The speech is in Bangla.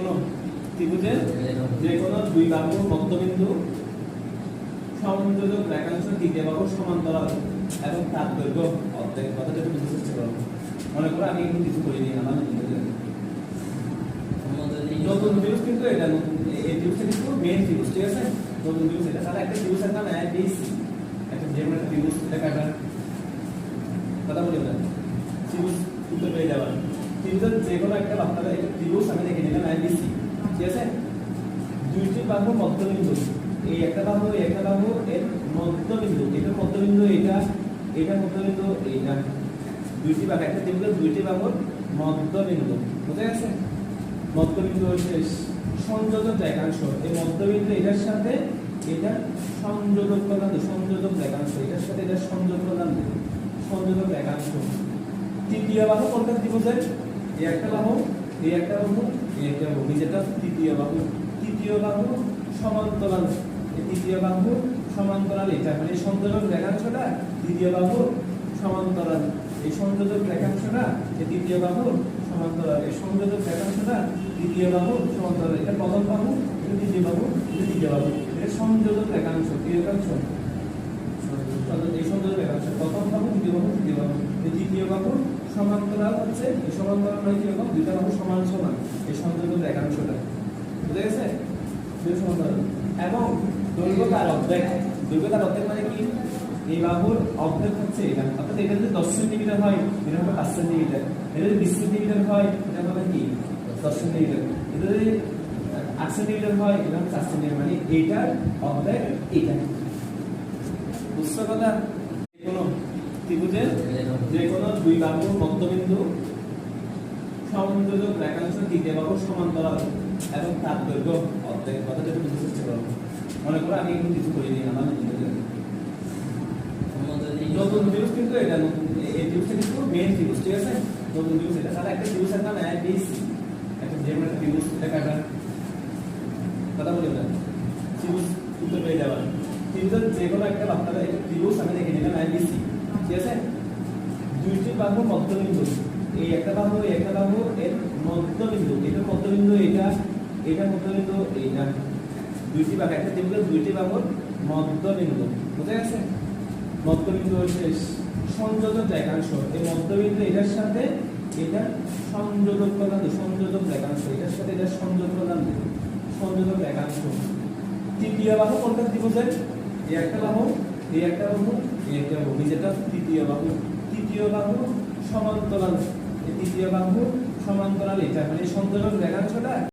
কোনো ত্রিভুজের যে কোনো দুই বাহুর মধ্যবিন্দু সংযোজক রেখাংশ বাহু সমান্তরাল এবং তার দৈর্ঘ্য অর্ধেক। বুঝতে চেষ্টা করো মনে করো আমি কিছু করিনি, আমার নতুন ত্রিভুজ কিন্তু এটা এই ত্রিভুজটা কিন্তু মেন ত্রিভুজ, ঠিক আছে? নতুন ত্রিভুজ এটা। একটা ত্রিভুজের নাম এ বি সি একটা যে একটা এটা কাটা কথা বলি না ত্রিভুজ উত্তর পেয়ে যাবেন ত্রিভুজের যে কোনো একটা বাক্যটা একটা ত্রিভুজ আমি দেখে নিলাম এ বি সি ঠিক আছে? দুইটি বাহু মধ্যবিন্দু। এই একটা বাহু, এই একটা বাহু, এর মধ্যবিন্দু। এটা মধ্যবিন্দু এটা এটা মধ্যবিন্দু এইটা। দুইটি বাহু, একটা ত্রিভুজের দুইটি বাহুর মধ্যবিন্দু। বুঝা গেছে? মধ্যবিন্দু হচ্ছে সংযোজক রেখাংশ। এই মধ্যবিন্দু এটার সাথে এটা সংযোজক প্রদান সংযোজক রেখাংশ। এটার সাথে এটা সংযোগ প্রদান। সংযোজক রেখাংশ। তৃতীয় বাহু কোনটা ত্রিভুজের? এই একটা বাহু, এই একটা বাহু, এই একটা বাহু। যেটা তৃতীয় বাহু। তৃতীয় বাহু সমান্তরাল। তৃতীয় বাহু সমান্তরাল, এটা মানে সংযোজক রেখাংশটা। তৃতীয় বাহু সমান্তরাল। এই সংযোজক রেখাংশটা, এই তৃতীয় বাহু সমান্তরাল। এই সংযোজক রেখাংশটা, তৃতীয় বাহু সমান্তরাল। এটা প্রথম বাহু, এটা তৃতীয় বাহু, এটা তৃতীয় বাহু। এটা সংযোজক রেখাংশ কি রেখাংশ। এই সংযোজক রেখাংশ, প্রথম বাহু, দ্বিতীয় বাহু, তৃতীয় বাহু। তৃতীয় বাহু সমান্তরাল হচ্ছে, এই সমান্তরাল মানে কি রকম দুইটা বাহু সমান সমান এই সংযোজক রেখাংশটা বুঝা গেছে? দুই সমান্তরাল। এবং দৈর্ঘ্য তার অর্ধেক। দৈর্ঘ্য তার অর্ধেক মানে কি? এই বাহুর অর্ধেক হচ্ছে এটা। অর্থাৎ এটা যদি দশ সেন্টিমিটার হয়, এটা হবে পাঁচ সেন্টিমিটার। এটা যদি বিশ সেন্টিমিটার হয়, এটা হবে কি? দশ সেন্টিমিটার। এটা যদি আট সেন্টিমিটার হয়, এটা হবে চার সেন্টিমিটার। মানে এইটার অর্ধেক এইটা বুঝছ কথা? ত্রিভুজের যে কোনো দুই বাহুর মধ্যবিন্দু সংযোজক রেখাংশ তৃতীয় বাহু সমান্তরাল এবং তার দৈর্ঘ্য অর্ধেক। কথাটা বুঝতে চেষ্টা করো। মনে করো আমি কিন্তু কিছু করিনি আমার নতুন ত্রিভুজ কিন্তু এটা নতুন এই ত্রিভুজটা কিন্তু মেন ত্রিভুজ ঠিক আছে? নতুন ত্রিভুজ এটা। তাহলে একটা ত্রিভুজের নাম এ বি সি একটা যে কোনো একটা এটা কাটা। কথা বলি না। ত্রিভুজ উত্তর পেয়ে যাবেন ত্রিভুজের যে কোনো একটা বাক্যটা একটা ত্রিভুজ আমি দেখে নিলাম এ বি সি ঠিক আছে? দুইটি বাহুর মধ্যবিন্দু। এই একটা বাহু, এই একটা বাহু, এর মধ্যবিন্দু। এটা মধ্যবিন্দু এটা এটা মধ্যবিন্দু, এইটা। দুইটি বাহু, একটা ত্রিভুজের দুইটি বাহুর মধ্যবিন্দু। বুঝা গেছে? মধ্যবিন্দু হচ্ছে সংযোজক রেখাংশ। এই মধ্যবিন্দু এটার সাথে এটা সংযোজক প্রদান সংযোজক রেখাংশ। এটার সাথে এটা সংযোগ প্রদান। সংযোজক রেখাংশ। তৃতীয় বাহু কোনটা ত্রিভুজের? এই একটা বাহু এই একটা বাহু এই একটা বাহু যেটা তৃতীয় বাহু। তৃতীয় বাহু সমান্তরাল। তৃতীয় বাহু সমান্তরাল এটা মানে দেখাচ্ছটা রেখাংশটা